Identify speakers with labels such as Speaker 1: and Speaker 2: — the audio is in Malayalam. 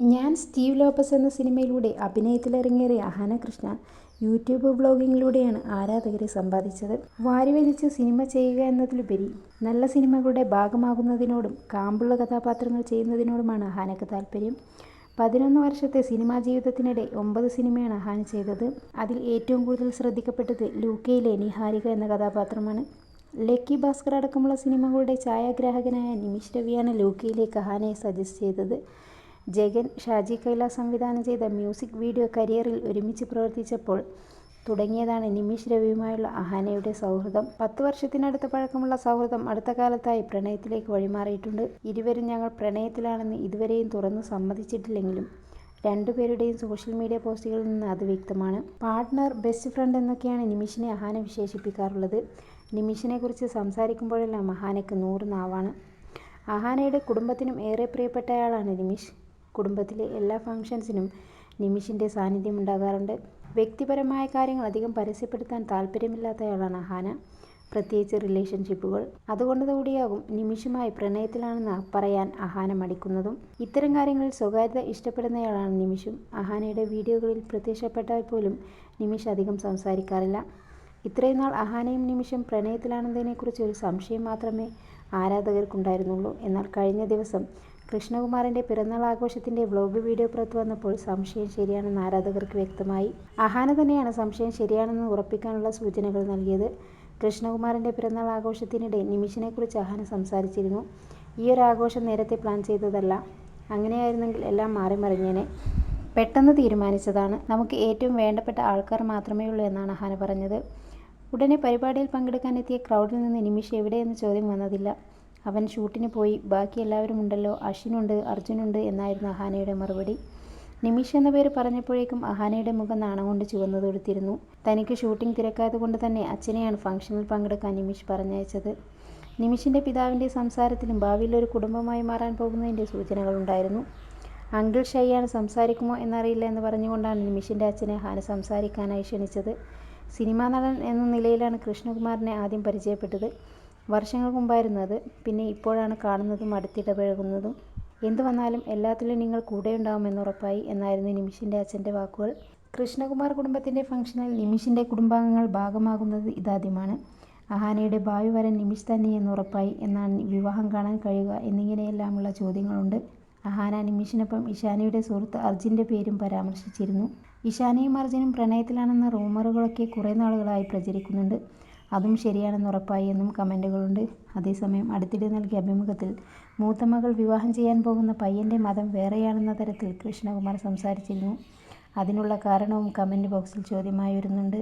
Speaker 1: ഞാൻ സ്റ്റീവ് ലോപ്പസ് എന്ന സിനിമയിലൂടെ അഭിനയത്തിലിറങ്ങേറിയ അഹാന കൃഷ്ണ യൂട്യൂബ് ബ്ലോഗിങ്ങിലൂടെയാണ് ആരാധകരെ സമ്പാദിച്ചത്. വാരിവലിച്ച് സിനിമ ചെയ്യുക എന്നതിലുപരി നല്ല സിനിമകളുടെ ഭാഗമാകുന്നതിനോടും കാമ്പുള്ള കഥാപാത്രങ്ങൾ ചെയ്യുന്നതിനോടുമാണ് അഹാനക്ക് താല്പര്യം പതിനൊന്ന് വർഷത്തെ സിനിമാ ജീവിതത്തിനിടെ ഒമ്പത് സിനിമയാണ് അഹാന ചെയ്തത്. അതിൽ ഏറ്റവും കൂടുതൽ ശ്രദ്ധിക്കപ്പെട്ടത് ലൂക്കയിലെ നിഹാരിക എന്ന കഥാപാത്രമാണ്. ലക്കി ഭാസ്കർ അടക്കമുള്ള സിനിമകളുടെ ഛായാഗ്രാഹകനായ നിമിഷ് രവിയാണ് ലൂക്കയിലേക്ക് അഹാനയെ സജസ്റ്റ് ചെയ്തത്. ജഗൻ, ഷാജി കൈലാസ് സംവിധാനം ചെയ്ത മ്യൂസിക് വീഡിയോ കരിയറിൽ ഒരുമിച്ച് പ്രവർത്തിച്ചപ്പോൾ തുടങ്ങിയതാണ് നിമിഷ് രവിയുമായുള്ള അഹാനയുടെ സൗഹൃദം. പത്ത് വർഷത്തിനടുത്ത് പഴക്കമുള്ള സൗഹൃദം അടുത്ത കാലത്തായി പ്രണയത്തിലേക്ക് വഴിമാറിയിട്ടുണ്ട്. ഇരുവരും ഞങ്ങൾ പ്രണയത്തിലാണെന്ന് ഇതുവരെയും തുറന്നു സമ്മതിച്ചിട്ടില്ലെങ്കിലും രണ്ടുപേരുടെയും സോഷ്യൽ മീഡിയ പോസ്റ്റുകളിൽ നിന്ന് അത് വ്യക്തമാണ്. പാർട്ട്ണർ ബെസ്റ്റ് ഫ്രണ്ട് എന്നൊക്കെയാണ് നിമിഷിനെ അഹാന വിശേഷിപ്പിക്കാറുള്ളത്. നിമിഷിനെക്കുറിച്ച് സംസാരിക്കുമ്പോഴെല്ലാം അഹാനയ്ക്ക് നൂറ് നാവാണ്. അഹാനയുടെ കുടുംബത്തിനും ഏറെ പ്രിയപ്പെട്ടയാളാണ് നിമിഷ്. കുടുംബത്തിലെ എല്ലാ ഫംഗ്ഷൻസിനും സാന്നിധ്യം ഉണ്ടാകാറുണ്ട് വ്യക്തിപരമായ കാര്യങ്ങൾ അധികം പരസ്യപ്പെടുത്താൻ താല്പര്യമില്ലാത്തയാളാണ് ഹാന പ്രത്യേകിച്ച് റിലേഷൻഷിപ്പുകൾ. അതുകൊണ്ടുകൂടിയാകും നിമിഷമായി പ്രണയത്തിലാണെന്ന് പറയാൻ അഹാന മടിക്കുന്നതും. ഇത്തരം കാര്യങ്ങളിൽ സ്വകാര്യത ഇഷ്ടപ്പെടുന്നയാളാണ് നിമിഷും. അഹാനയുടെ വീഡിയോകളിൽ പ്രത്യക്ഷപ്പെട്ടാൽ പോലും നിമിഷ് അധികം സംസാരിക്കാറില്ല. ഇത്രയും നാൾ അഹാനയും നിമിഷം പ്രണയത്തിലാണെന്നതിനെക്കുറിച്ച് ഒരു സംശയം മാത്രമേ ആരാധകർക്കുണ്ടായിരുന്നുള്ളൂ. എന്നാൽ കഴിഞ്ഞ ദിവസം കൃഷ്ണകുമാറിന്റെ പിറന്നാൾ ആഘോഷത്തിന്റെ വ്ളോഗ് വീഡിയോ പുറത്തുവന്നപ്പോൾ സംശയം ശരിയാണെന്ന് ആരാധകർക്ക് വ്യക്തമായി. അഹാന തന്നെയാണ് സംശയം ശരിയാണെന്ന് ഉറപ്പിക്കാനുള്ള സൂചനകൾ നൽകിയത്. കൃഷ്ണകുമാറിന്റെ പിറന്നാൾ ആഘോഷത്തിനിടെ നിമിഷിനെക്കുറിച്ച് അഹാന സംസാരിച്ചിരുന്നു. ഈ ഒരു ആഘോഷം നേരത്തെ പ്ലാൻ ചെയ്തതല്ല. അങ്ങനെയായിരുന്നെങ്കിൽ എല്ലാം മാറിമറിഞ്ഞേനെ. പെട്ടെന്ന് തീരുമാനിച്ചതാണ്. നമുക്ക് ഏറ്റവും വേണ്ടപ്പെട്ട ആൾക്കാർ മാത്രമേ ഉള്ളൂ എന്നാണ് അഹാന പറഞ്ഞത്. ഉടനെ പരിപാടിയിൽ പങ്കെടുക്കാനെത്തിയ ക്രൗഡിൽ നിന്ന് നിമിഷ് എവിടെ എന്ന ചോദ്യം വന്നതില്ല. അവൻ ഷൂട്ടിന് പോയി. ബാക്കി എല്ലാവരും ഉണ്ടല്ലോ. അശ്വിനുണ്ട്, അർജുനുണ്ട് എന്നായിരുന്നു അഹാനയുടെ മറുപടി. നിമിഷ എന്ന പേര് പറഞ്ഞപ്പോഴേക്കും അഹാനയുടെ മുഖം നാണം കൊണ്ട് ചുവന്നു തൊടുത്തിരുന്നു. തനിക്ക് ഷൂട്ടിംഗ് തിരക്കായതുകൊണ്ട് തന്നെ അച്ഛനെയാണ് ഫംഗ്ഷനിൽ പങ്കെടുക്കാൻ നിമിഷ് പറഞ്ഞയച്ചത്. നിമിഷിന്റെ പിതാവിന്റെ സംസാരത്തിലും ഭാവിയിൽ ഒരു കുടുംബമായി മാറാൻ പോകുന്നതിന്റെ സൂചനകളുണ്ടായിരുന്നു. അങ്കിൾ ഷൈയാണ് സംസാരിക്കുമോ എന്നറിയില്ല എന്ന് പറഞ്ഞുകൊണ്ടാണ് നിമിഷിന്റെ അച്ഛനെ ഹാന സംസാരിക്കാനായി ക്ഷണിച്ചത്. സിനിമാ നടൻ എന്ന നിലയിലാണ് കൃഷ്ണകുമാറിനെ ആദ്യം പരിചയപ്പെട്ടത്. വർഷങ്ങൾക്ക് മുമ്പായിരുന്നത് പിന്നെ ഇപ്പോഴാണ് കാണുന്നതും അടുത്തിടപഴകുന്നതും. എന്തു വന്നാലും എല്ലാത്തിലും നിങ്ങൾ കൂടെ ഉണ്ടാവുമെന്ന് ഉറപ്പായി എന്നായിരുന്നു നിമിഷിന്റെ അച്ഛന്റെ വാക്കുകൾ. കൃഷ്ണകുമാർ കുടുംബത്തിന്റെ ഫംഗ്ഷനിൽ നിമിഷിന്റെ കുടുംബാംഗങ്ങൾ ഭാഗമാകുന്നത് ഇതാദ്യമാണ്. അഹാനയുടെ ഭാവി വരൻ നിമിഷ് തന്നെയെന്ന് ഉറപ്പായി. എന്നാണ് വിവാഹം കാണാൻ കഴിയുക എന്നിങ്ങനെയെല്ലാമുള്ള ചോദ്യങ്ങളുണ്ട്. അഹാന നിമിഷിനൊപ്പം ഇഷാനയുടെ സുഹൃത്ത് അർജുന്റെ പേരും പരാമർശിച്ചിരുന്നു. ഇഷാനയും അർജുനും പ്രണയത്തിലാണെന്ന റൂമറുകളൊക്കെ കുറേ നാളുകളായി പ്രചരിക്കുന്നുണ്ട്. അതും ശരിയാണെന്ന് ഉറപ്പായി എന്നും കമന്റുകളുണ്ട് അതേസമയം അടുത്തിടെ നൽകിയ അഭിമുഖത്തിൽ മൂത്ത മകൾ വിവാഹം ചെയ്യാൻ പോകുന്ന പയ്യന്റെ മതം വേറെയാണെന്ന തരത്തിൽ കൃഷ്ണകുമാർ സംസാരിച്ചിരുന്നു. അതിനുള്ള കാരണവും കമന്റ് ബോക്സിൽ ചോദ്യമായി വരുന്നുണ്ട്.